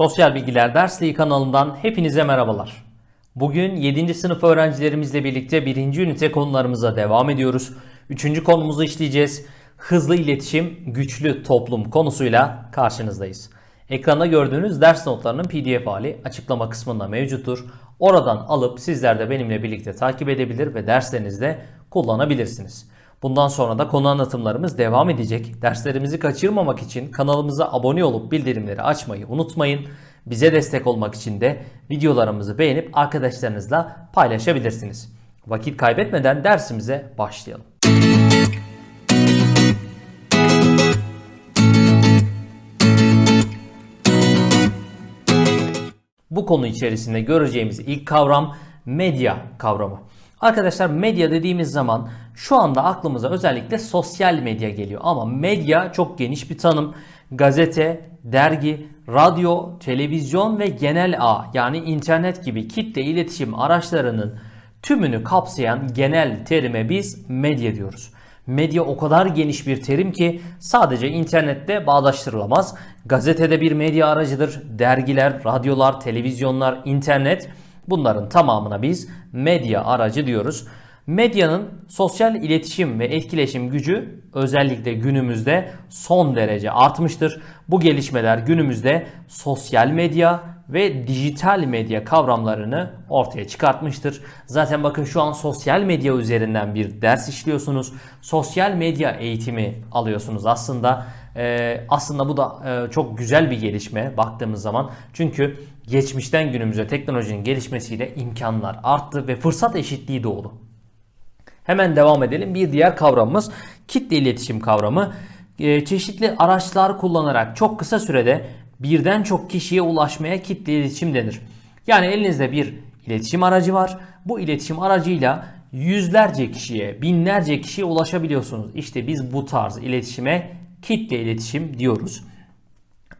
Sosyal Bilgiler Dersliği kanalından hepinize merhabalar. Bugün 7. sınıf öğrencilerimizle birlikte 1. ünite konularımıza devam ediyoruz. 3. konumuzu işleyeceğiz. Hızlı iletişim, güçlü toplum konusuyla karşınızdayız. Ekranda gördüğünüz ders notlarının pdf hali açıklama kısmında mevcuttur. Oradan alıp sizler de benimle birlikte takip edebilir ve derslerinizde kullanabilirsiniz. Bundan sonra da konu anlatımlarımız devam edecek. Derslerimizi kaçırmamak için kanalımıza abone olup bildirimleri açmayı unutmayın. Bize destek olmak için de videolarımızı beğenip arkadaşlarınızla paylaşabilirsiniz. Vakit kaybetmeden dersimize başlayalım. Bu konu içerisinde göreceğimiz ilk kavram medya kavramı. Arkadaşlar medya dediğimiz zaman şu anda aklımıza özellikle sosyal medya geliyor. Ama medya çok geniş bir tanım. Gazete, dergi, radyo, televizyon ve genel ağ yani internet gibi kitle iletişim araçlarının tümünü kapsayan genel terime biz medya diyoruz. Medya o kadar geniş bir terim ki sadece internette bağdaştırılamaz. Gazetede bir medya aracıdır. Dergiler, radyolar, televizyonlar, internet bunların tamamına biz medya aracı diyoruz. Medyanın sosyal iletişim ve etkileşim gücü özellikle günümüzde son derece artmıştır. Bu gelişmeler günümüzde sosyal medya ve dijital medya kavramlarını ortaya çıkartmıştır. Zaten bakın şu an sosyal medya üzerinden bir ders işliyorsunuz. Sosyal medya eğitimi alıyorsunuz aslında. Ee, aslında bu da e, çok güzel bir gelişme baktığımız zaman. Çünkü geçmişten günümüze teknolojinin gelişmesiyle imkanlar arttı ve fırsat eşitliği doğdu. Hemen devam edelim. Bir diğer kavramımız kitle iletişim kavramı. Ee, çeşitli araçlar kullanarak çok kısa sürede birden çok kişiye ulaşmaya kitle iletişim denir. Yani elinizde bir iletişim aracı var. Bu iletişim aracıyla yüzlerce kişiye, binlerce kişiye ulaşabiliyorsunuz. İşte biz bu tarz iletişime kitle iletişim diyoruz.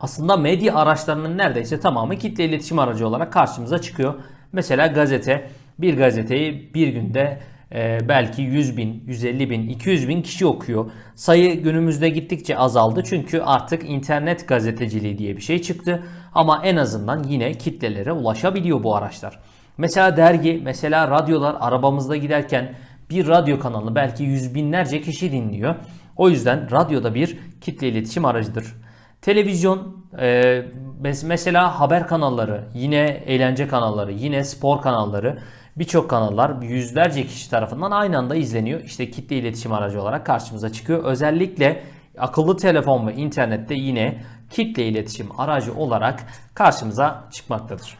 Aslında medya araçlarının neredeyse tamamı kitle iletişim aracı olarak karşımıza çıkıyor. Mesela gazete, bir gazeteyi bir günde e, belki 100 bin, 150 bin, 200 bin kişi okuyor. Sayı günümüzde gittikçe azaldı çünkü artık internet gazeteciliği diye bir şey çıktı. Ama en azından yine kitlelere ulaşabiliyor bu araçlar. Mesela dergi, mesela radyolar arabamızda giderken bir radyo kanalı belki yüz binlerce kişi dinliyor. O yüzden radyoda bir kitle iletişim aracıdır. Televizyon, e, mesela haber kanalları, yine eğlence kanalları, yine spor kanalları, birçok kanallar yüzlerce kişi tarafından aynı anda izleniyor. İşte kitle iletişim aracı olarak karşımıza çıkıyor. Özellikle akıllı telefon ve internette yine kitle iletişim aracı olarak karşımıza çıkmaktadır.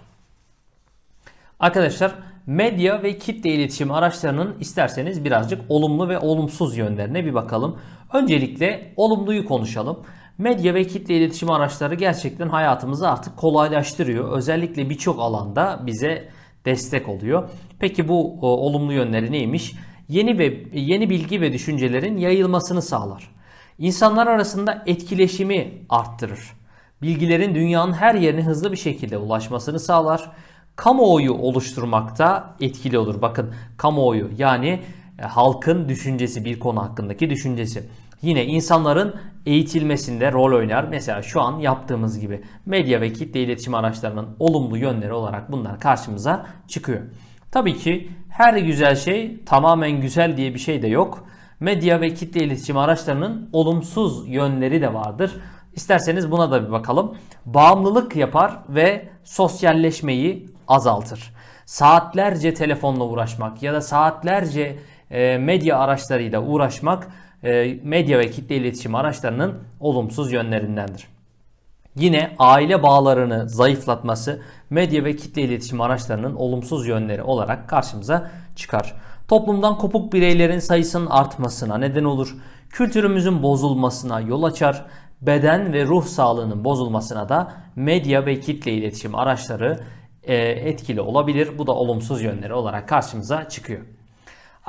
Arkadaşlar medya ve kitle iletişim araçlarının isterseniz birazcık olumlu ve olumsuz yönlerine bir bakalım. Öncelikle olumluyu konuşalım. Medya ve kitle iletişim araçları gerçekten hayatımızı artık kolaylaştırıyor. Özellikle birçok alanda bize destek oluyor. Peki bu o, olumlu yönleri neymiş? Yeni ve yeni bilgi ve düşüncelerin yayılmasını sağlar. İnsanlar arasında etkileşimi arttırır. Bilgilerin dünyanın her yerine hızlı bir şekilde ulaşmasını sağlar. Kamuoyu oluşturmakta etkili olur. Bakın kamuoyu yani e, halkın düşüncesi bir konu hakkındaki düşüncesi. Yine insanların eğitilmesinde rol oynar. Mesela şu an yaptığımız gibi medya ve kitle iletişim araçlarının olumlu yönleri olarak bunlar karşımıza çıkıyor. Tabii ki her güzel şey tamamen güzel diye bir şey de yok. Medya ve kitle iletişim araçlarının olumsuz yönleri de vardır. İsterseniz buna da bir bakalım. Bağımlılık yapar ve sosyalleşmeyi azaltır. Saatlerce telefonla uğraşmak ya da saatlerce e, medya araçlarıyla uğraşmak e, medya ve kitle iletişim araçlarının olumsuz yönlerindendir. Yine aile bağlarını zayıflatması medya ve kitle iletişim araçlarının olumsuz yönleri olarak karşımıza çıkar. Toplumdan kopuk bireylerin sayısının artmasına neden olur. Kültürümüzün bozulmasına yol açar. Beden ve ruh sağlığının bozulmasına da medya ve kitle iletişim araçları e, etkili olabilir. Bu da olumsuz yönleri olarak karşımıza çıkıyor.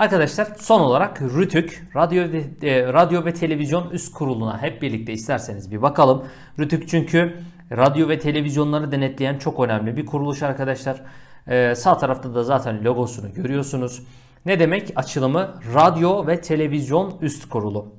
Arkadaşlar son olarak RÜTÜK Radyo ve, e, Radyo ve Televizyon Üst Kurulu'na hep birlikte isterseniz bir bakalım. RÜTÜK çünkü radyo ve televizyonları denetleyen çok önemli bir kuruluş arkadaşlar. E, sağ tarafta da zaten logosunu görüyorsunuz. Ne demek açılımı? Radyo ve Televizyon Üst Kurulu.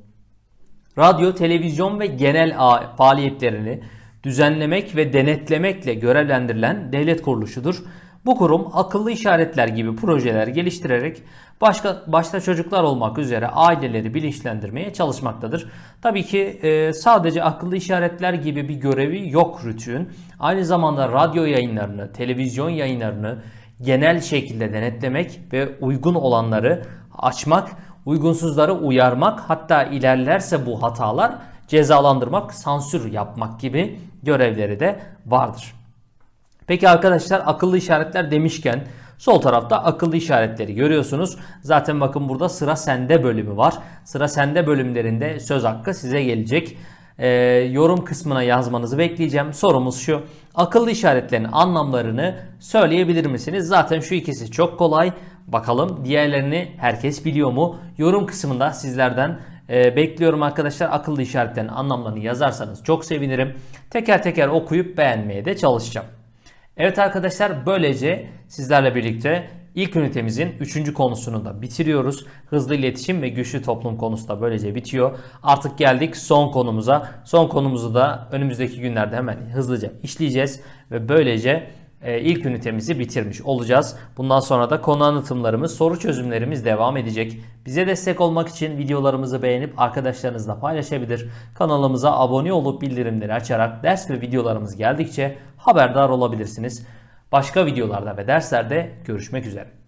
Radyo, televizyon ve genel faaliyetlerini düzenlemek ve denetlemekle görevlendirilen devlet kuruluşudur. Bu kurum akıllı işaretler gibi projeler geliştirerek başka başta çocuklar olmak üzere aileleri bilinçlendirmeye çalışmaktadır. Tabii ki e, sadece akıllı işaretler gibi bir görevi yok RTÜK'ün. Aynı zamanda radyo yayınlarını, televizyon yayınlarını genel şekilde denetlemek ve uygun olanları açmak, uygunsuzları uyarmak, hatta ilerlerse bu hatalar cezalandırmak, sansür yapmak gibi görevleri de vardır. Peki arkadaşlar akıllı işaretler demişken sol tarafta akıllı işaretleri görüyorsunuz. Zaten bakın burada sıra sende bölümü var. Sıra sende bölümlerinde söz hakkı size gelecek. Ee, yorum kısmına yazmanızı bekleyeceğim. Sorumuz şu. Akıllı işaretlerin anlamlarını söyleyebilir misiniz? Zaten şu ikisi çok kolay. Bakalım diğerlerini herkes biliyor mu? Yorum kısmında sizlerden e, bekliyorum arkadaşlar. Akıllı işaretlerin anlamlarını yazarsanız çok sevinirim. Teker teker okuyup beğenmeye de çalışacağım. Evet arkadaşlar böylece sizlerle birlikte ilk ünitemizin 3. konusunu da bitiriyoruz. Hızlı iletişim ve güçlü toplum konusu da böylece bitiyor. Artık geldik son konumuza. Son konumuzu da önümüzdeki günlerde hemen hızlıca işleyeceğiz ve böylece ilk ünitemizi bitirmiş olacağız. Bundan sonra da konu anlatımlarımız, soru çözümlerimiz devam edecek. Bize destek olmak için videolarımızı beğenip arkadaşlarınızla paylaşabilir. Kanalımıza abone olup bildirimleri açarak ders ve videolarımız geldikçe haberdar olabilirsiniz. Başka videolarda ve derslerde görüşmek üzere.